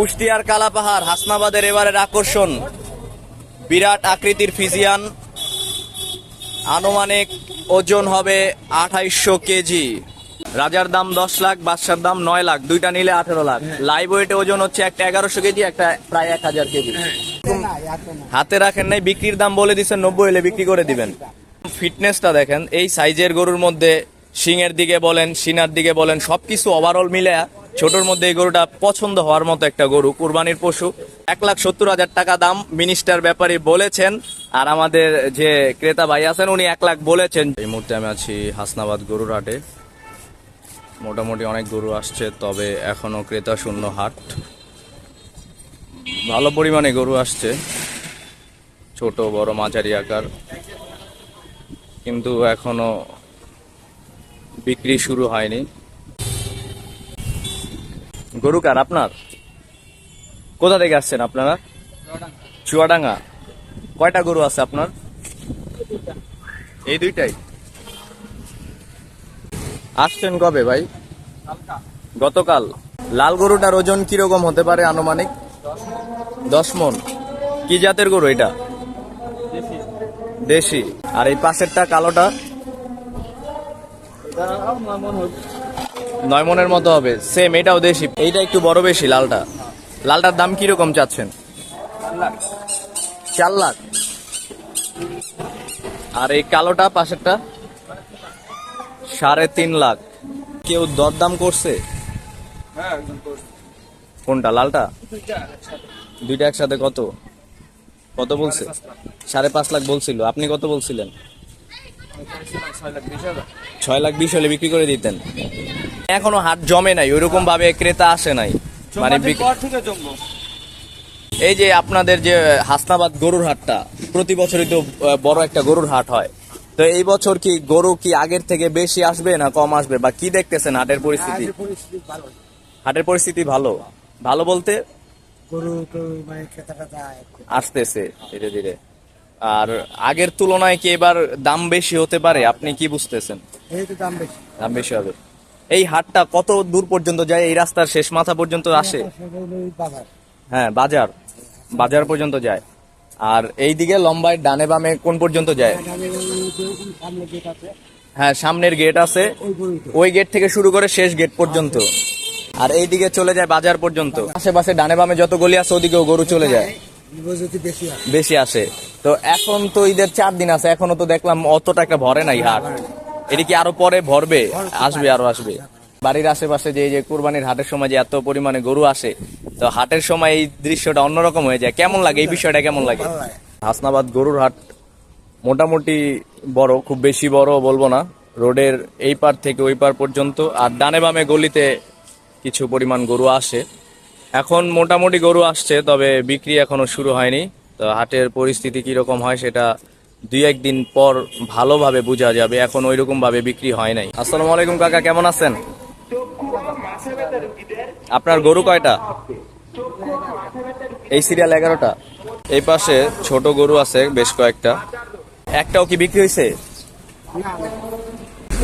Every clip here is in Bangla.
কুষ্টিয়ার কালাপাহাড়, হাসনাবাদের এবারের আকর্ষণ। বিরাট আকৃতির ফিজিয়ান। আনুমানিক ওজন হবে আঠাইশশো কেজি। রাজার দাম দশ লাখ, বাদশার দাম নয় লাখ। দুইটা নিলে আঠেরো লাখ। লাইভ ওয়েটে ওজন হচ্ছে একটা এগারোশো কেজি, একটা প্রায় এক হাজার কেজি। হাতে রাখেন নাই, বিক্রির দাম বলে দিচ্ছেন নব্বই হলে বিক্রি করে দিবেন। ফিটনেসটা দেখেন, এই সাইজের গরুর মধ্যে শিংয়ের দিকে বলেন, সিনার দিকে বলেন, সবকিছু ওভারঅল মিলে ছোটর মধ্যে এই গরুটা পছন্দ হওয়ার মতো একটা গরু, কুরবানির পশু। এক লাখ সত্তর হাজার টাকা দাম মিনিস্টার ব্যাপারে বলেছেন। আর আমাদের যে ক্রেতা ভাই আছেন, উনি এক লাখ বলেছেন। এই মুহূর্তে আমি আছি হাসনাবাদ গরুর হাটে মোটামুটি অনেক গরু আসছে, তবে এখনও ক্রেতা শূন্য হাট। ভালো পরিমাণে গরু আসছে। ছোট, বড়, মাঝারি আকার। কিন্তু এখনও বিক্রি শুরু হয়নি। গরু কার আপনার? কোথা থেকে আসছেন আপনারা? চুয়াডাঙ্গা। কয়টা গরু আছে আপনার? এই দুইটাই? আসছেন কবে ভাই? গতকাল। লাল গরুটার ওজন কীরকম হতে পারে আনুমানিক? দশ মন। কি জাতের গরু এটা? দেশি। আর এই পাশেরটা কালোটা? নয় মনের মতো হবে। সেম এটাও দেশি। এইটা একটু বড় বেশি, লালটা। লালটার দাম কীরকম চাচ্ছেন? চার লাখ। আর এই কালোটা, পাশেরটা? সাড়ে তিন লাখ। কেউ দরদাম করছে? কোনটা, লালটা? দুইটা একসাথে কত? কত বলছে? সাড়ে পাঁচ লাখ বলছিল। আপনি কত বলছিলেন? ছয় লাখ বিশ হলে বিক্রি করে দিতেন। এখনও হাট জমে নাই ওইরকম ভাবে ক্রেতা আসে নাই। মানে এই যে আপনাদের যে হাসনাবাদ গরুর হাটটা প্রতি বছরই তো বড় একটা গরুর হাট হয়। তো এই বছর কি গরু কি আগের থেকে বেশি আসবে না কম আসবে? বা কি দেখতেছেন হাটের পরিস্থিতি? হাটের পরিস্থিতি ভালো। ভালো? বলতে? গরু মানে আসতেছে ধীরে ধীরে। আর আগের তুলনায় কি এবার দাম বেশি হতে পারে? আপনি কি বুঝতেছেন? দাম বেশি। দাম বেশি হবে। এই হাটটা কত দূর পর্যন্ত যায়? এই রাস্তার শেষ মাথা পর্যন্ত আসে? হ্যাঁ বাজার। বাজার পর্যন্ত যায়। আর এই দিকে লম্বায় ডানে বামে কোন পর্যন্ত যায়? হ্যাঁ সামনের গেট আছে। ওই গেট থেকে শুরু করে শেষ গেট পর্যন্ত। আর এই দিকে চলে যায় বাজার পর্যন্ত। আশেপাশে ডানে বামে যত গলি আছে ওদিকেও গরু চলে যায়। যদি বেশি আসে তো এখন তো ঈদের চার দিন আছে এখনও তো দেখলাম অতটা একটা ভরে নাই হাট। এটি কি আরও পরে ভরবে? আসবে আরও আসবে। বাড়ির আশেপাশে যে যে কুরবানির হাটের সময় যে এত পরিমাণে গরু আসে তো হাটের সময় এই দৃশ্যটা অন্যরকম হয়ে যায়। কেমন লাগে? এই বিষয়টা কেমন লাগে। হাসনাবাদ গরুর হাট মোটামুটি বড় খুব বেশি বড় বলব না। রোডের এই পার থেকে ওই পার পর্যন্ত আর ডানে বামে গলিতে কিছু পরিমাণ গরু আসে। এখন মোটামুটি গরু আসছে, তবে বিক্রি এখনও শুরু হয়নি। তো হাটের পরিস্থিতি কীরকম হয় সেটা দুই একদিন পর ভালোভাবে বোঝা যাবে। এখন ওই ভাবে বিক্রি হয় নাই। আসসালামু আলাইকুম কাকা, কেমন আছেন? আপনার গরু কয়টা? এই সিরিয়াল এগারোটা। এই পাশে ছোট গরু আছে, বেশ কয়েকটা। একটাও কি বিক্রি হয়েছে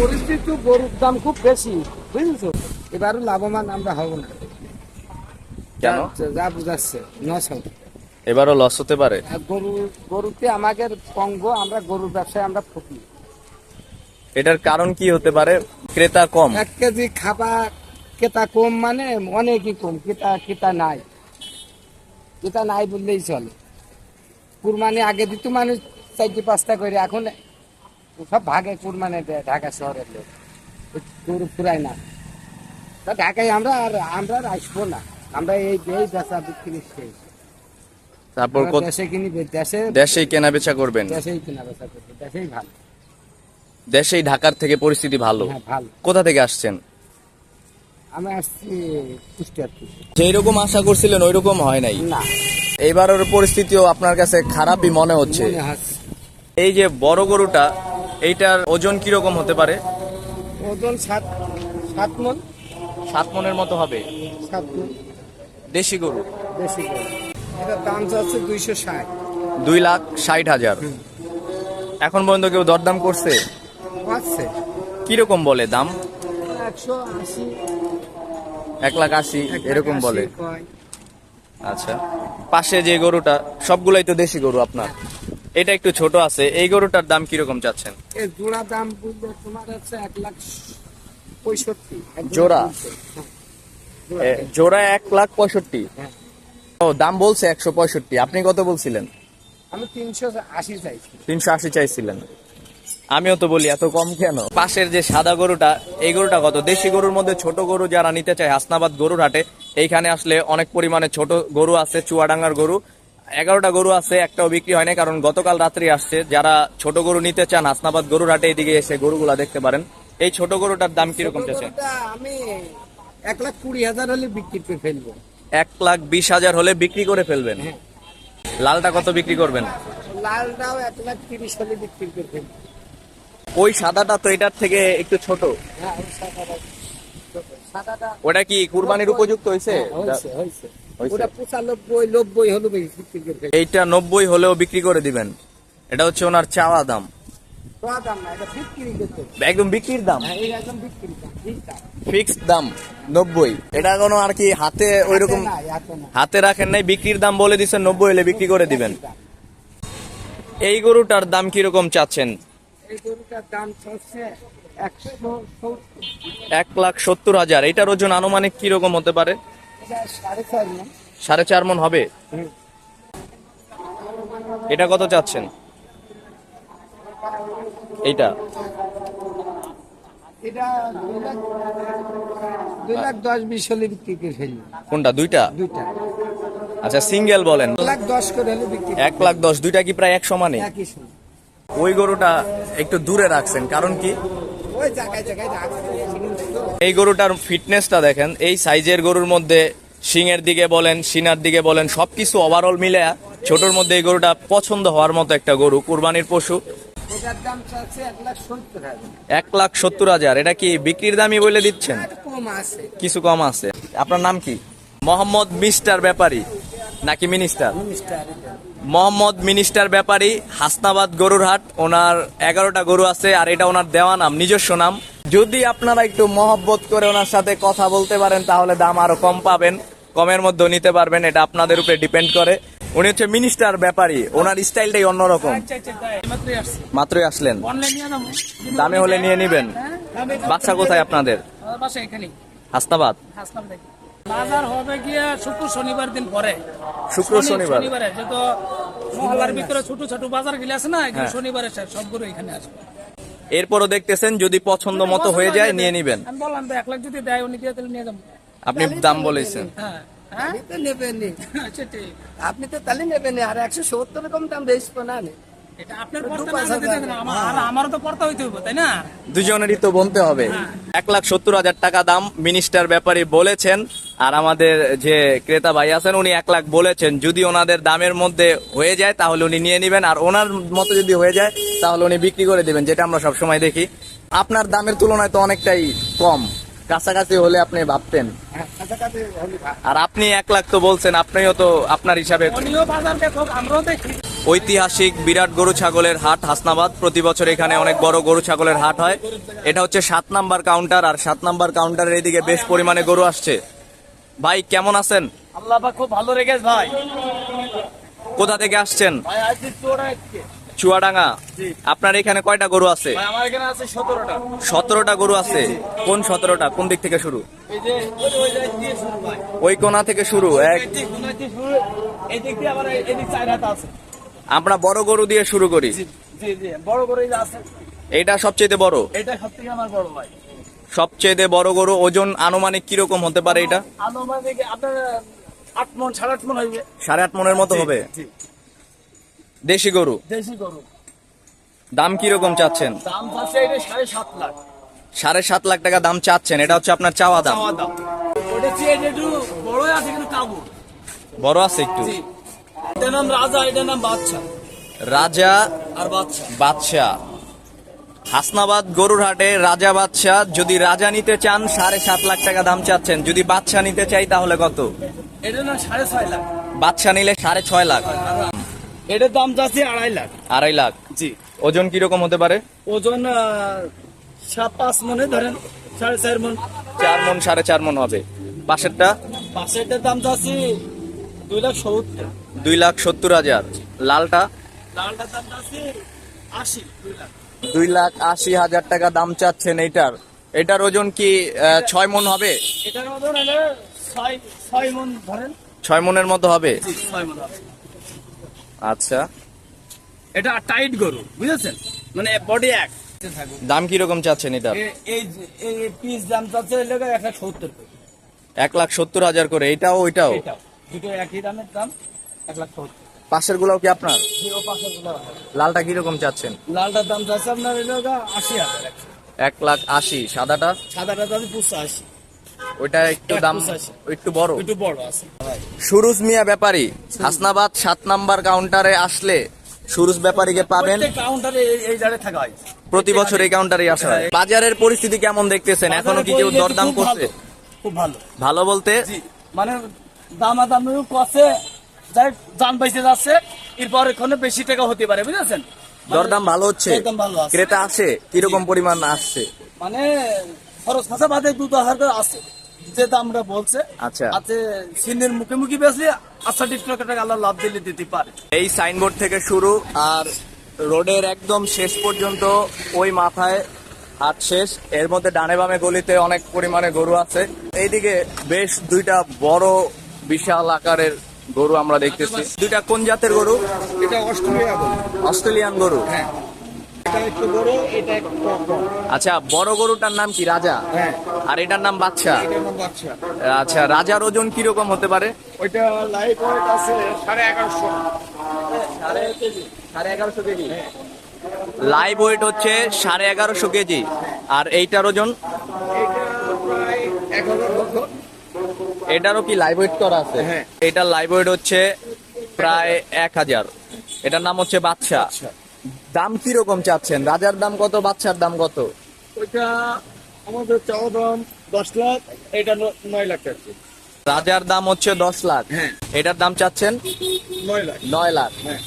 পরিস্থিতি গরুর দাম খুব বেশি, বুঝেছ? এবারও লাভবান আমরা হব না। কেন? যা- বুঝাচ্ছে এবারও লস হতে পারে? গরু গরুতে আমাদের পঙ্গ আমরা গরুর ব্যবসায় আমরা ফুটি এটার কারণ কি হতে পারে? ক্রেতা কম। এক কেজি খাবার ক্রেতা কম মানে অনেকই কম কেতা কেতা নাই। কেতা নাই বললেই চলে। কুরবানি আগে দিত মানুষ চারটি পাঁচটা করে এখন সব ভাগে কুরবানি দেয় ঢাকা শহরের লোক। গরু ফুরায় না। তা ঢাকায় আমরা আর আমরা আসব না। আমরা এই এই বেচা বিক্রি শেষ। তারপর দেশে কিনি দেশে দেশেই কেনা বেচা করবেন। দেশেই কিনা বেচা করব দেশেই ভালো। দেশেই ঢাকার থেকে পরিস্থিতি ভালো। হ্যাঁ কোথা থেকে আসছেন? আমি আসছি কুষ্টিয়ার থেকে। যেই রকম আশা করছিলেন ওই রকম হয় নাই। না। এইবারের পরিস্থিতিও আপনার কাছে খারাপই মনে হচ্ছে। মনে হচ্ছে। এই যে বড় গরুটা এইটার ওজন কীরকম হতে পারে? ওজন সাত সাত মন। সাত মনের মতো হবে। সাত মন। দেশি গরু। এটার দাম যাচ্ছে দুইশো ষাট। দুই লাখ ষাট হাজার। এখন পর্যন্ত কেউ দরদাম করছে? আছে কীরকম বলে দাম? একশো আশি। এক লাখ আশি এরকম বলে। আচ্ছা। পাশে যে গরুটা সবগুলাই তো দেশি গরু আপনার। এটা একটু ছোট আছে এই গরুটার দাম কীরকম চাচ্ছেন? জোড়া দাম তোমার হচ্ছে এক লাখ পঁয়ষট্টি। জোড়া? জোড়া এক লাখ পঁয়ষট্টি। হ্যাঁ। ও দাম বলছে একশো পঁয়ষট্টি। আপনি কত বলছিলেন? আমি তিনশো আশি চাইছি তিনশো আশি চাইছিলেন। আমিও তো বলি এত কম কেন? পাশের যে সাদা গরুটা এই গরুটা কত? দেশি গরুর মধ্যে ছোট গরু যারা নিতে চায় হাসনাবাদ গরুর হাটে এইখানে আসলে অনেক পরিমাণে ছোট গরু আছে চুয়াডাঙ্গার গরু। এগারোটা গরু আছে একটাও বিক্রি হয়নি কারণ গতকাল রাত্রি আসছে। যারা ছোট গরু নিতে চান হাসনাবাদ গরুর হাটে এদিকে এসে গরুগুলা দেখতে পারেন। এই ছোট গরুটার দাম কীরকম গরুটা আমি এক লাখ কুড়ি হাজার হলে বিক্রি করে ফেলব। এক লাখ বিশ হাজার হলে বিক্রি করে ফেলবেন? হ্যাঁ। লালটা কত বিক্রি করবেন? লালটাও এক লাখ তিরিশ হলে বিক্রি করে ফেলব। ওই সাদাটা তো এটার থেকে একটু ছোট। হ্যাঁ ওই সাদাটা সাদাটা ওটা কি কুরবানির উপযুক্ত হয়েছে? হ্যাঁ, এইটা নব্বই হলেও বিক্রি করে দিবেন। এটা হচ্ছে ওনার চাওয়া দাম। একদম বিক্রির দাম। হ্যাঁ দাম ফিক্সড দাম নব্বই। এটা কোনো আর কি হাতে ওই রকম হাতে রাখেন নাই বিক্রির দাম বলে দিচ্ছেন নব্বই হলে বিক্রি করে দিবেন। এই গরুটার দাম কীরকম চাচ্ছেন? এই গরুটার দাম হচ্ছে এক লাখ সত্তর হাজার। এটার ওজন আনুমানিক কীরকম হতে পারে? সাড়ে চার মন। হবে? এটা কত চাচ্ছেন? এইটা? কোনটা দুইটা? আচ্ছা সিঙ্গেল বলেন। এক লাখ দশ করে হলে বিক্রি এক লাখ দশ দুইটা কি প্রায় এক সমানে ওই গরুটা একটু দূরে রাখছেন কারণ কি। এই গরুটার ফিটনেসটা দেখেন এই সাইজের গরুর মধ্যে শিংয়ের দিকে বলেন সিনার দিকে বলেন সবকিছু ওভারঅল মিলে ছোটর মধ্যে এই গরুটা পছন্দ হওয়ার মতো একটা গরু কুরবানির পশু। এটার দাম চাচ্ছে এক লাখ সত্তর হাজার। এক লাখ সত্তর হাজার। এটা কি বিক্রির দামই বলে দিচ্ছেন? কম আছে। কিছু কম আছে। আপনার নাম কি? মোহাম্মদ মিস্টার ব্যাপারী নাকি minister? Minister Mohammad minister Bepari Hasnabad গরুর হাট ওনার এগারোটা গরু আছে আর এটা ওনার দেওয়া নাম নিজস্ব নাম। যদি আপনারা একটু মহব্বত করে ওনার সাথে কথা বলতে পারেন তাহলে দাম আরও কম পাবেন। কমের মধ্যে নিতে পারবেন। এটা আপনাদের উপরে ডিপেন্ড করে। উনি হচ্ছে মিনিস্টার ব্যাপারী। ওনার স্টাইলটাই অন্যরকম। মাত্রই আসলেন। দামে হলে নিয়ে নিবেন। বাচ্চা কোথায় আপনাদের? হাসনাবাদ? বাজার হবে গিয়ে শুক্র শনিবার দিন পরে। শুক্র শনিবার। শনিবারে যেহেতু মহল্লার ভিতরে ছোট ছোট বাজার গিলে আছে না হ্যাঁ। শনিবারে সব- সবগুলো এখানে আসবে এরপরও দেখতেছেন যদি পছন্দ মতো হয়ে যায় নিয়ে নিবেন। আমি বললাম তো এক লাখ যদি দেয় উনি দিয়ে তাহলে নিয়ে যাব। আপনি দাম বলেছেন। হ্যাঁ। আপনি তো নেবেনই। আপনি তো তাহলে নেবেনই। আর একশো সত্তর কম দাম বেচবো না নে। এটা আপনার দু কর্তা পয়সা না দিতে দেন, আমার- আর আমারও তো কর্তা হইতে হবে তাই না? দুজনেরই তো বলতে হবে। এক লাখ সত্তর হাজার টাকা দাম মিনিস্টার ব্যাপারে বলেছেন আর আমাদের যে ক্রেতা ভাই আছেন উনি এক লাখ বলেছেন। যদি ওনাদের দামের মধ্যে হয়ে যায় তাহলে উনি নিয়ে নেবেন আর ওনার মতো যদি হয়ে যায় তাহলে উনি বিক্রি করে দিবেন যেটা আমরা সবসময় দেখি। আপনার দামের তুলনায় তো অনেকটাই কম। কাছাকাছি হলে আপনি ভাবতেন? হ্যাঁ। আর আপনি এক লাখ তো বলছেন আপনিও তো আপনার হিসাবে ঐতিহাসিক বিরাট গরু ছাগলের হাট হাসনাবাদ। প্রতি বছর এখানে অনেক বড় গরু ছাগলের হাট হয়। এটা হচ্ছে সাত নাম্বার কাউন্টার আর সাত নাম্বার কাউন্টারের এদিকে বেশ পরিমাণে গরু আসছে। ভাই কেমন আছেন? আল্লাহ খুব ভালো রেখেছ ভাই। কোথা থেকে আসছেন? চুয়াডাঙ্গা। আপনার এখানে কয়টা গরু আছে? আমার এখানে আছে সতেরোটা। সতেরোটা গরু আছে। কোন সতেরোটা? কোন দিক থেকে শুরু? ওই কোনা থেকে শুরু এক আমরা বড় গরু দিয়ে শুরু করি। বড় আছে। এটা সবচেয়ে বড়? এটা সব থেকে আমার বড় ভাই। সবচেয়ে বড় গরু ওজন আনুমানিক কীরকম হতে পারে এটা? আনুমানিক আপনার আট মন সাড়ে আট মন হইবে। সাড়ে আট মনের মতো হবে। দেশি গরু? দেশি গরু। দাম কীরকম চাচ্ছেন? দাম আছে এটা সাড়ে সাত লাখ। সাড়ে সাত লাখ টাকা দাম চাচ্ছেন এটা হচ্ছে আপনার চাওয়া দাম। বড় আছে একটু? নাম রাজা এটার নাম বাদশা রাজা আর বাদশা বাদশাহ। হাসনাবাদ গরুর হাটে রাজা বাদশাহ যদি রাজা নিতে চান সাড়ে সাত লাখ টাকা দাম চাচ্ছেন। যদি বাদশাহ নিতে চাই তাহলে কত? এটার নাম সাড়ে ছয় লাখ। বাদশাহ নিলে সাড়ে ছয় লাখ। এটার দাম যাচ্ছে আড়াই লাখ। আড়াই লাখ? জি। ওজন কীরকম হতে পারে? ওজন সাত পাঁচ মনে ধরেন সাড়ে চার মন। চার মন সাড়ে চার মন হবে। পাশেরটা? পাশেরটার দাম যাচ্ছে দুই লাখ সত্তর। দুই লাখ সত্তর হাজার। লালটা? লালটার দাম আছে আশি দুই লাখ। দুই লাখ আশি হাজার টাকা দাম চাচ্ছেন এইটার। এটার ওজন কি ছয় মন হবে? এটার হলে ছয় ছয় মন ধরেন। ছয় মনের মতো হবে? ছয় মন আছে আচ্ছা। এটা টাইট গরু বুঝেছেন? মানে বডি এক। দাম কীরকম চাচ্ছেন এটার? এ- এই পিস দাম চাচ্ছে এই লোক এক লাখ সত্তর এক লাখ সত্তর হাজার করে এটাও ওইটাও? দুটো একই দামের দাম এক লাখ সত্তর। পাশের গুলাও কি আপনার। লালটা কীরকম চাচ্ছেন? লালটার দাম চাচ্ছে আপনার এই লোক আশি হাজার। এক লাখ আশি সাদাটা? সাদাটা দাম পুষছে আশি। ওইটা একটু এক দাম। একটু বড়। একটু বড় আছে। সুরুজ মিয়া ব্যাপারী হাসনাবাদ সাত নাম্বার কাউন্টারে আসলে সুরুজ ব্যাপারীকে পাবেন। কাউন্টারে এই- জায়গায় থাকা হয়। প্রতি বছর এই কাউন্টারে আসা হয়। বাজারের পরিস্থিতি কেমন দেখতেছেন? এখনও কি কেউ দরদাম করছে? খুব ভালো। ভালো বলতে? মানে দামা দামি কষে যাই দাম বেঁচে যাচ্ছে এরপর এখানে বেশি টাকা হতে পারে বুঝেছেন? মানে দরদাম ভালো হচ্ছে। আছে। ক্রেতা আসে কীরকম পরিমাণ আসছে? মানে খরচ খাসা বাদে আছে। যে দামটা বলছে আচ্ছা। আছে সিনের মুখে মুখে বেসলে আচ্ছা টিকটক টাকা আল্লাহ লাভ দিলে দিতে পারে। এই সাইনবোর্ড থেকে শুরু আর রোডের একদম শেষ পর্যন্ত ওই মাথায় হাট শেষ। এর মধ্যে ডানে বামে গলিতে অনেক পরিমাণে গরু আছে। এইদিকে বেশ দুইটা বড় বিশাল আকারের গরু আমরা দেখতেছি। দুইটা কোন জাতের গরু? এটা অস্ট্রেলিয়া অস্ট্রেলিয়ান গরু। হ্যাঁ। আচ্ছা বড় গরুটার নাম কি রাজা? হ্যাঁ। আর এটার নাম বাচ্চা? আচ্ছা রাজার ওজন কীরকম হতে পারে? ওইটা লাইভ ওয়েট আছে সাড়ে এগারোশো। সাড়ে এগারোশো কেজি। লাইভ ওয়েট হচ্ছে সাড়ে এগারোশো কেজি। আর এইটার ওজন? এটারও কি লাইভ ওয়েট করা আছে? হ্যাঁ। এটার লাইভ ওয়েট হচ্ছে প্রায় এক হাজার। এটার নাম হচ্ছে বাচ্চা। দাম কীরকম চাচ্ছেন? রাজার দাম কত বাচ্চার দাম কত? ওইটা আমাদের চাওয়া দাম দশ লাখ এটা নয় লাখ রাজার দাম হচ্ছে দশ লাখ। হ্যাঁ। এটার দাম চাচ্ছেন? নয় লাখ। নয় লাখ। হ্যাঁ।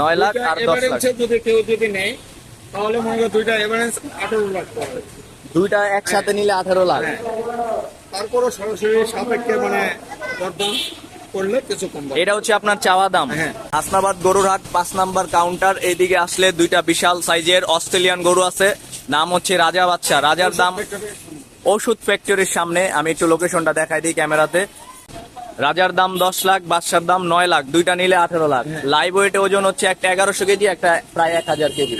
নয় লাখ আর দশ লাখ। যদি কেউ যদি নেয় তাহলে মনে করো দুইটা এভারেজ আঠারো লাখ দুইটা একসাথে নিলে আঠারো লাখ। হ্যাঁ। তারপরও সরাসরি সাপেক্ষে মানে দরদাম। করলে কিছু কম এটা হচ্ছে আপনার চাওয়া দাম। হ্যাঁ। হাসনাবাদ গরুর হাট পাঁচ নাম্বার কাউন্টার এইদিকে আসলে দুইটা বিশাল সাইজের অস্ট্রেলিয়ান গরু আছে। নাম হচ্ছে রাজা বাচ্চা রাজার দাম ওষুধ ফ্যাক্টরির সামনে। আমি একটু লোকেশনটা দেখাই দিই ক্যামেরাতে। রাজার দাম দশ লাখ বাদশার দাম নয় লাখ। দুইটা নিলে আঠেরো লাখ। লাইভ ওয়েটে ওজন হচ্ছে একটা এগারোশো কেজি একটা প্রায় এক হাজার কেজি।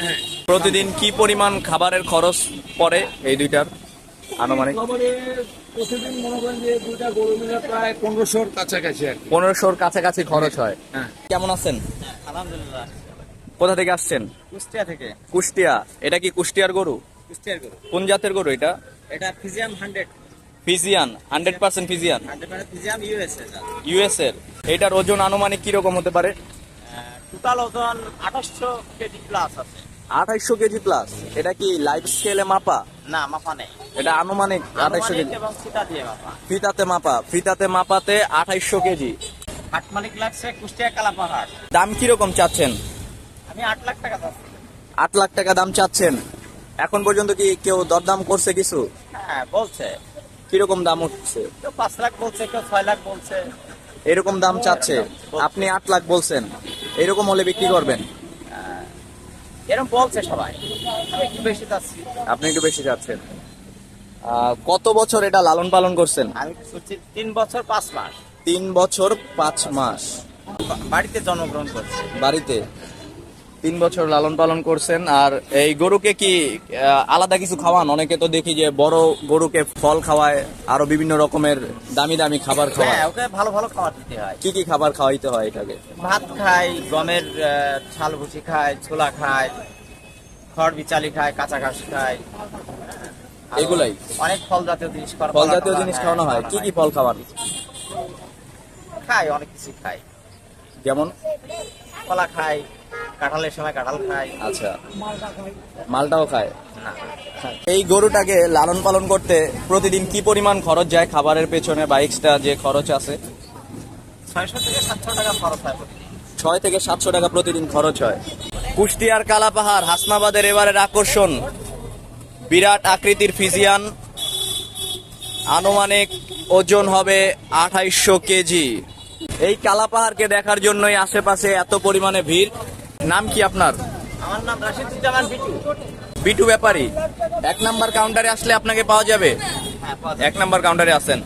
প্রতিদিন কি পরিমাণ খাবারের খরচ পড়ে এই দুইটার? আনুমানিক। প্রতিদিন মনে করেন যে দুইটা গরু মিলে প্রায় পনেরোশোর কাছাকাছি আর পনেরোশোর কাছাকাছি খরচ হয়। হ্যাঁ। কেমন আছেন? আলহামদুলিল্লাহ। কোথা থেকে আসছেন? কুষ্টিয়া থেকে। কুষ্টিয়া। এটা কি কুষ্টিয়ার গরু? কুষ্টিয়ার গরু। কোন জাতের গরু এটা? এটা Friesian hundred Friesian hundred percent Friesian USA এর এটার ওজন আনুমানিক কীরকম হতে পারে? টোটাল ওজন আঠাশশো কেজি প্লাস আছে। আঠাইশশো কেজি প্লাস এটা কি লাইফ স্কেলে মাপা? না মাপা নেই। এটা আনুমানিক আঠাইশশো কেজি। ফিতাতে মাপা। ফিতাতে মাপাতে আঠাইশশো কেজি। মালিক লাগছে কুষ্টিয়া কালাপাহাড়। দাম কীরকম চাচ্ছেন? আমি আট লাখ টাকা চাচ্ছি। আট লাখ টাকা দাম চাচ্ছেন। এখন পর্যন্ত কি কেউ দরদাম করছে কিছু? হ্যাঁ বলছে। কীরকম দাম হচ্ছে কেউ পাঁচ লাখ বলছে কেউ ছয় লাখ বলছে। এরকম দাম চাচ্ছে। আপনি আট লাখ বলছেন। এরকম হলে বিক্রি করবেন। এরকম বলছে সবাই। আমি একটু বেশি চাচ্ছি। আপনি একটু বেশি যাচ্ছেন আহ, কত বছর এটা লালন পালন করছেন? আমি তিন বছর পাঁচ মাস। তিন বছর পাঁচ মাস। বাড়িতে জন্মগ্রহণ করছে। বাড়িতে? তিন বছর লালন পালন করছেন আর এই গরুকে কি আলাদা কিছু খাওয়ান? অনেকে তো দেখি যে বড় গরুকে ফল খাওয়ায় আরও বিভিন্ন রকমের দামি দামি খাবার খাওয়ায়। হ্যাঁ ওকে ভালো ভালো খাবার দিতে হয়। কি কি খাবার খাওয়াইতে হয় এটাকে? ভাত খায় গমের ছাল ভুসি খায় ছোলা খায় খড় বিচালি খায় কাঁচা ঘাস খায়। এগুলাই? অনেক ফল জাতীয় জিনিস ফল জাতীয় জিনিস খাওয়ানো হয়। কি কি ফল খাবার খায় অনেক কিছু খায়। যেমন? কলা খায় কাঁঠালের সময় কাঁঠাল খায় আচ্ছা। মালটাও খায়? না। এই গরুটাকে লালন পালন করতে প্রতিদিন কি পরিমাণ খরচ যায় খাবারের পেছনে বা এক্সট্রা যে খরচ আছে? ছয়শো থেকে সাতশো টাকা খরচ হয় ছয় থেকে সাতশো টাকা প্রতিদিন খরচ হয়। কুষ্টিয়ার কালাপাহাড় হাসনাবাদের এবারের আকর্ষণ। বিরাট আকৃতির ফিজিয়ান। আনুমানিক ওজন হবে আঠাইশশো কেজি। এই কালাপাহাড়কে দেখার জন্যই আশেপাশে এত পরিমাণে ভিড়। নাম কি আপনার? আমার নাম রাশিদুজ্জামান বিটু। বিটু ব্যাপারী। এক নাম্বার কাউন্টারে আসলে আপনাকে পাওয়া যাবে? হ্যাঁ পাওয়া যায়। এক নাম্বার কাউন্টারে আছেন।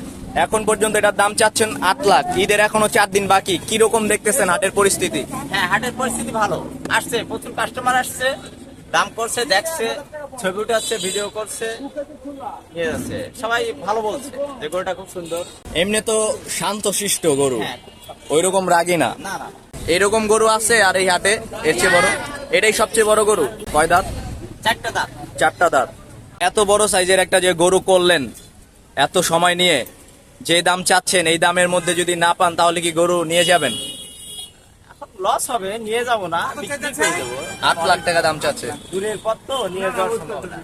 এখন পর্যন্ত এটার দাম চাচ্ছেন আট লাখ। ঈদের এখনও চার দিন বাকি। কি রকম দেখতেছেন হাটের পরিস্থিতি? হ্যাঁ হাটের পরিস্থিতি ভালো। আসছে প্রচুর কাস্টমার আসছে। দাম করছে দেখছে ছবি উঠাচ্ছে ভিডিও করছে। ইয়ে আছে। সবাই ভালো বলছে। যে গরুটা খুব সুন্দর। এমনি তো শান্তশিষ্ট গরু। হ্যাঁ। ওই রকম রাগি না। না না। এরকম গরু আছে আর এই হাটে এর চেয়ে বড়। এটাই সবচেয়ে বড় গরু। কয় দাঁত? চারটা দাম চারটা দাঁত। এত বড় সাইজের একটা যে গরু করলেন এত সময় নিয়ে যে দাম চাচ্ছেন এই দামের মধ্যে যদি না পান তাহলে কি গরু নিয়ে যাবেন? লস হবে নিয়ে যাব না আট লাখ টাকা দাম চাচ্ছে। দূরের পথ তো নিয়ে যাওয়ার না